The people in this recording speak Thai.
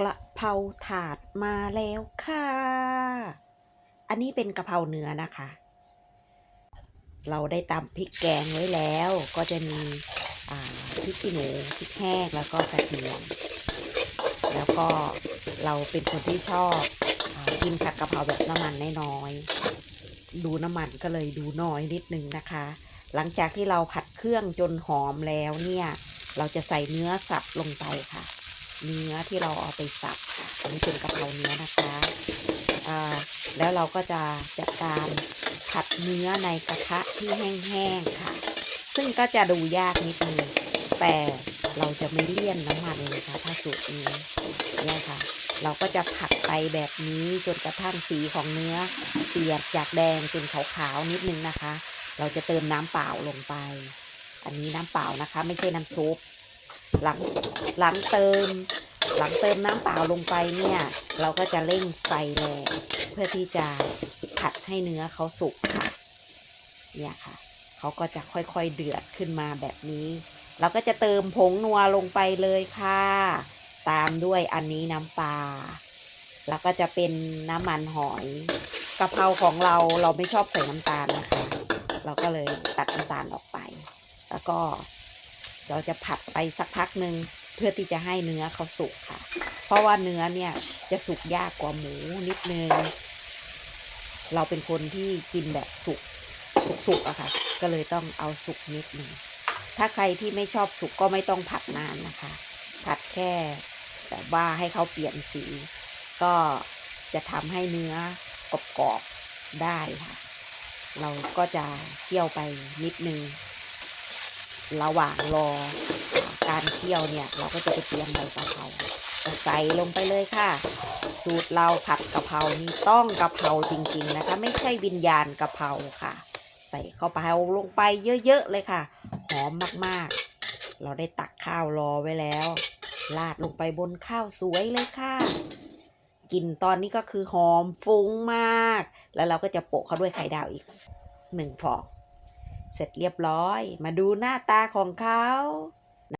กระเพราถาดมาแล้วค่ะ อันนี้เป็นกระเพราเนื้อนะคะ เราได้ตำพริกแกงไว้แล้ว ก็จะมีพริกขี้หนูพริกแห้งแล้วก็กระเทียม แล้วก็เราเป็นคนที่ชอบอกินผัดกะเพราแบบน้ำมันน้อยๆดูน้ำมันก็เลยดูน้อยนิดนึงนะคะ หลังจากที่เราผัดเครื่องจนหอมแล้วเนี่ย เราจะใส่เนื้อสับลงไปค่ะ เนื้อที่เราเอาไปสับอันนี้เป็นกะเพราเนื้อนะคะอ่าแล้วเราก็จะจัดการผัดเนื้อในกระทะที่แห้งๆค่ะ ซึ่งก็จะดูยากนิดนึงแต่เราจะไม่เลี่ยนน้ำมันเลยค่ะถ้าสูตรนี้เนี่ยค่ะ เราก็จะผัดไปแบบนี้จนกระทั่งสีของเนื้อเปลี่ยนจากแดงเป็นขาวๆนิดนึงนะคะ เราจะเติมน้ำเปล่าลงไป อันนี้น้ำเปล่านะคะ ไม่ใช่น้ำซุปหลังหลังเติม หลังเติมน้ำเปล่าลงไปเนี่ย เราก็จะเร่งไฟแรงเพื่อที่จะผัดให้เนื้อเขาสุกค่ะ เนี่ยค่ะ เขาก็จะค่อยๆเดือดขึ้นมาแบบนี้ เราก็จะเติมผงนัวลงไปเลยค่ะ ตามด้วยอันนี้น้ำปลา แล้วก็จะเป็นน้ำมันหอยกะเพราของเราเราไม่ชอบใส่น้ำตาลนะคะ เราก็เลยตัดน้ำตาลออกไป แล้วก็เราจะผัดไปสักพักหนึ่ง เพื่อที่จะให้เนื้อเขาสุกค่ะ เพราะว่าเนื้อเนี่ยจะสุกยากกว่าหมูนิดนึง เราเป็นคนที่กินแบบสุกสุกๆอะค่ะ ก็เลยต้องเอาสุกนิดนึง ถ้าใครที่ไม่ชอบสุกก็ไม่ต้องผัดนานนะคะ ผัดแค่แบบว่าให้เขาเปลี่ยนสี ก็จะทำให้เนื้อกรอบๆได้ค่ะ เราก็จะเคี่ยวไปนิดนึง ระหว่างรอ การเคี่ยวเนี่ยเราก็จะไปเตรียมใบกะเพราใส่ลงไปเลยค่ะ สูตรเราผัดกะเพรานี่ต้องกะเพราจริง ๆนะคะ ไม่ใช่วิญญาณกะเพราค่ะ ใส่เข้าไปเอาลงไปเยอะๆเลยค่ะ หอมมากๆ เราได้ตักข้าวรอไว้แล้วราดลงไปบนข้าวสวยเลยค่ะกลิ่นตอนนี้ก็คือหอมฟุ้งมาก แล้วเราก็จะโปะเขาด้วยไข่ดาวอีกหนึ่งฟอง เสร็จเรียบร้อย มาดูหน้าตาของเขา